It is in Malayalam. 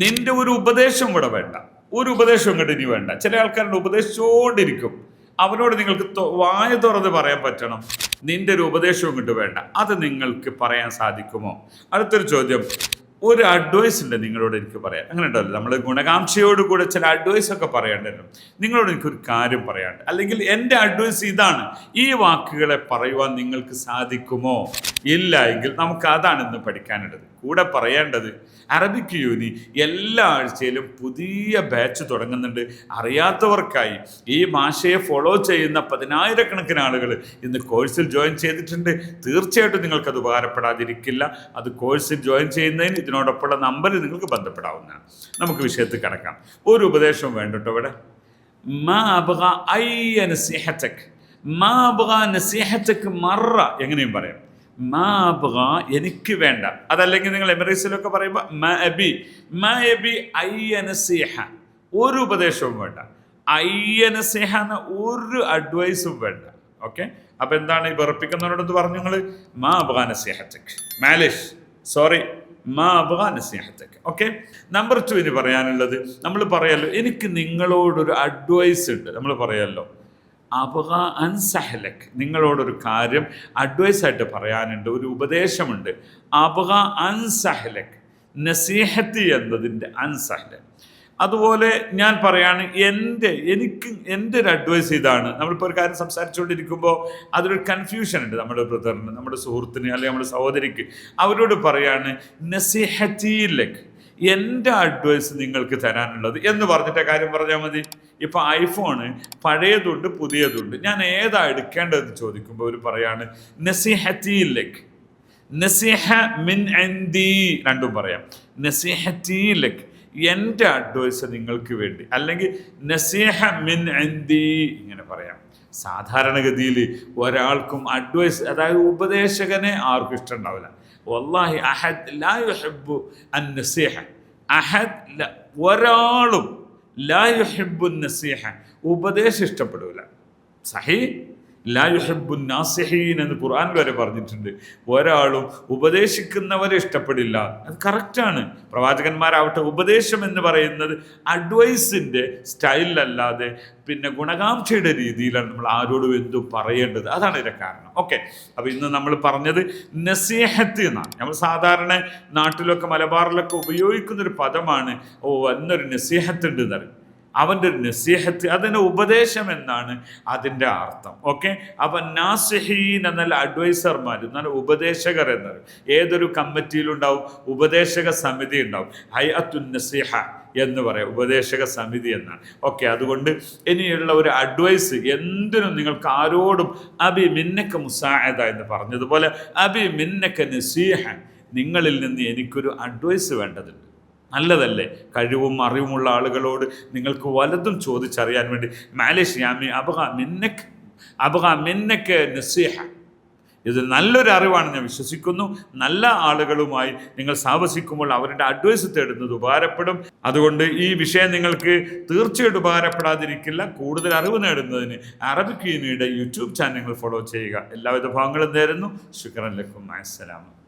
നിന്റെ ഒരു ഉപദേശം ഇവിടെ വേണ്ട. ഒരു ഉപദേശം ഇങ്ങോട്ട് ഇനി വേണ്ട. ചില ആൾക്കാരുടെ ഉപദേശിച്ചുകൊണ്ടിരിക്കും അവരോട് നിങ്ങൾക്ക് വായ തുറന്ന് പറയാൻ പറ്റണം. നിന്റെ ഒരു ഉപദേശവും ഇങ്ങോട്ട് വേണ്ട. അത് നിങ്ങൾക്ക് പറയാൻ സാധിക്കുമോ? അടുത്തൊരു ചോദ്യം. ഒരു അഡ്വൈസ് ഉണ്ട് നിങ്ങളോട് എനിക്ക് പറയാം അങ്ങനെ ഉണ്ടല്ലോ. നമ്മൾ ഗുണകാംക്ഷയോട് കൂടെ ചില അഡ്വൈസ് ഒക്കെ പറയേണ്ടല്ലോ നിങ്ങളോട് എനിക്കൊരു കാര്യം പറയാണ്ട് അല്ലെങ്കിൽ എന്റെ അഡ്വൈസ് ഇതാണ്. ഈ വാക്കുകളെ പറയുവാൻ നിങ്ങൾക്ക് സാധിക്കുമോ? ഇല്ല എങ്കിൽ നമുക്ക് അതാണ് ഇന്ന് പഠിക്കാനുള്ളത്. കൂടെ പറയേണ്ടത് അറബിക് യൂനി എല്ലാ ആഴ്ചയിലും പുതിയ ബാച്ച് തുടങ്ങുന്നുണ്ട്. അറിയാത്തവർക്കായി ഈ ഭാഷയെ ഫോളോ ചെയ്യുന്ന പതിനായിരക്കണക്കിന് ആളുകൾ ഇന്ന് കോഴ്സിൽ ജോയിൻ ചെയ്തിട്ടുണ്ട്. തീർച്ചയായിട്ടും നിങ്ങൾക്കത് ഉപകാരപ്പെടാതിരിക്കില്ല. അത് കോഴ്സിൽ ജോയിൻ ചെയ്യുന്നതിന് ഇതിനോടൊപ്പമുള്ള നമ്പറിൽ നിങ്ങൾക്ക് ബന്ധപ്പെടാവുന്നതാണ്. നമുക്ക് വിഷയത്തിൽ കിടക്കാം. ഒരു ഉപദേശം ഇവിടെ? മാ അബ്ഗ നസീഹത്തക് മറ. എങ്ങനെയും പറയാം. എനിക്ക് വേണ്ട. അതല്ലെങ്കിൽ നിങ്ങൾ എമിറേറ്റ്സിലൊക്കെ പറയുമ്പോൾ മ അബി. മ നസീഹ. ഒരു ഉപദേശവും വേണ്ട. എന്ന ഒരു അഡ്വൈസും വേണ്ട. ഓക്കെ? അപ്പൊ എന്താണ് ഈ വെറുപ്പിക്കുന്നവരോടൊന്ന് പറഞ്ഞു നിങ്ങൾ മാ അബ്ഗ നസീഹത്തക് മാലിഷ്. സോറി. മാ അബ്ഗ നസീഹത്തക് ഓക്കെ നമ്പർ ടു ഇനി പറയാനുള്ളത്. നമ്മൾ പറയാമല്ലോ എനിക്ക് നിങ്ങളോടൊരു അഡ്വൈസ് ഉണ്ട്. നമ്മൾ പറയാമല്ലോ അബഗ അൻസഹലക് നിങ്ങളോടൊരു കാര്യം അഡ്വൈസ് ആയിട്ട് പറയാനുണ്ട്. ഒരു ഉപദേശമുണ്ട്. അബഗ അൻസഹലക് നസീഹത്തി എന്നതിന്റെ അൻസഹലക് അതുപോലെ ഞാൻ പറയാണ് എന്റെ എനിക്ക് എന്റെ ഒരു അഡ്വൈസ് ഇതാണ്? നമ്മളിപ്പോൾ ഒരു കാര്യം സംസാരിച്ചുകൊണ്ടിരിക്കുമ്പോൾ അതിലൊരു കൺഫ്യൂഷൻ ഉണ്ട് നമ്മുടെ ബ്രദറിന് നമ്മുടെ സുഹൃത്തിന് അല്ലെങ്കിൽ നമ്മുടെ സഹോദരിക്ക്. അവരോട് പറയാണ് നസീഹത്തിയിലേക്ക് എന്റെ അഡ്വൈസ് നിങ്ങൾക്ക് തരാനുള്ളത്. എന്ന് പറഞ്ഞിട്ട് കാര്യം പറഞ്ഞാൽ മതി. ഇപ്പൊ ഐഫോണ് പഴയതുണ്ട് പുതിയതുണ്ട്. ഞാൻ ഏതാ എടുക്കേണ്ടതെന്ന് ചോദിക്കുമ്പോൾ അവർ പറയാണ് നസിഹത്തിയിലേക്ക്. നസിഹ മിൻ എന്തി രണ്ടും പറയാം. നസിഹത്തിയിലേക്ക്. എന്റെ അഡ്വൈസ് നിങ്ങൾക്ക് വേണ്ടി. അല്ലെങ്കിൽ നസീഹ മിൻ എന്തി ഇങ്ങനെ പറയാം. സാധാരണഗതിയിൽ ഒരാൾക്കും അഡ്വൈസ് അതായത് ഉപദേശകനെ ആർക്കും ഇഷ്ടം ഉണ്ടാവില്ല വല്ലാഹി അഹദ് ലാ യുഹിബ്ബു അൻ നസീഹ. അഹദ് ഒരാളും ലാ ഹെബു നസീഹ. ഉപദേശം ഇഷ്ടപ്പെടില്ല സഹി? ലാ യുഹിബ്ബു നാസിഹീൻ എന്ന് ഖുർആൻ വരെ പറഞ്ഞിട്ടുണ്ട്. ഒരാളും ഉപദേശിക്കുന്നവരെ ഇഷ്ടപ്പെടില്ല. അത് കറക്റ്റാണ് പ്രവാചകന്മാരാവട്ടെ ഉപദേശം എന്ന് പറയുന്നത് അഡ്വൈസിന്റെ സ്റ്റൈലിലല്ലാതെ പിന്നെ ഗുണകാംക്ഷയുടെ രീതിയിലാണ് നമ്മൾ ആരോടും എന്തും പറയേണ്ടത്. അതാണ് ഇതിന്റെ കാരണം. ഓക്കെ അപ്പോൾ ഇന്ന് നമ്മൾ പറഞ്ഞത് നസീഹത്ത് എന്നാണ്. നമ്മൾ സാധാരണ നാട്ടിലൊക്കെ മലബാറിലൊക്കെ ഉപയോഗിക്കുന്നൊരു പദമാണ് ഓ എന്നൊരു നസീഹത്ത് ഉണ്ട് എന്നറിയും അവന്റെ ഒരു നസീഹത്ത് അതിന്റെ ഉപദേശം എന്നാണ് അതിന്റെ അർത്ഥം. ഓക്കെ? അപ്പം നാസിഹീൻ എന്നാൽ അഡ്വൈസർമാർ എന്നാൽ ഉപദേശകർ എന്നത് ഏതൊരു കമ്മിറ്റിയിലുണ്ടാവും ഉപദേശക സമിതി ഉണ്ടാവും. ഹൈഅത്തുൻ നസീഹ എന്ന് പറയാം ഉപദേശക സമിതി എന്നാണ്. ഓക്കെ? അതുകൊണ്ട് ഇനിയുള്ള ഒരു അഡ്വൈസ് എന്തിനും നിങ്ങൾക്ക് ആരോടും അബി മിന്നക്ക മുസായത എന്ന് പറഞ്ഞതുപോലെ അബി മിന്നക്ക നസീഹ നിങ്ങളിൽ നിന്ന് എനിക്കൊരു അഡ്വൈസ് വേണ്ടതുണ്ട്. നല്ലതല്ലേ? കഴിവും അറിവുമുള്ള ആളുകളോട് നിങ്ങൾക്ക് വലതും ചോദിച്ചറിയാൻ വേണ്ടി മാലേഷ് യാമി അബഹ മിന്നക്ക് അബഹ മിന്നക്ക് നസീഹ. ഇത് നല്ലൊരു അറിവാണ് ഞാൻ വിശ്വസിക്കുന്നു. നല്ല ആളുകളുമായി നിങ്ങൾ സാവസിക്കുമ്പോൾ അവരുടെ അഡ്വൈസ് തേടുന്നത് ഉപകാരപ്പെടും. അതുകൊണ്ട് ഈ വിഷയം നിങ്ങൾക്ക് തീർച്ചയായിട്ടും ഉപകാരപ്പെടാതിരിക്കില്ല. കൂടുതൽ അറിവ് നേടുന്നതിന് അറബിക് യൂണിയുടെ യൂട്യൂബ് ചാനൽ ഫോളോ ചെയ്യുക. എല്ലാവിധ ഭാഗങ്ങളും നേരുന്നു. ശുക്രൻ ലക്കും. അസ്സലാമു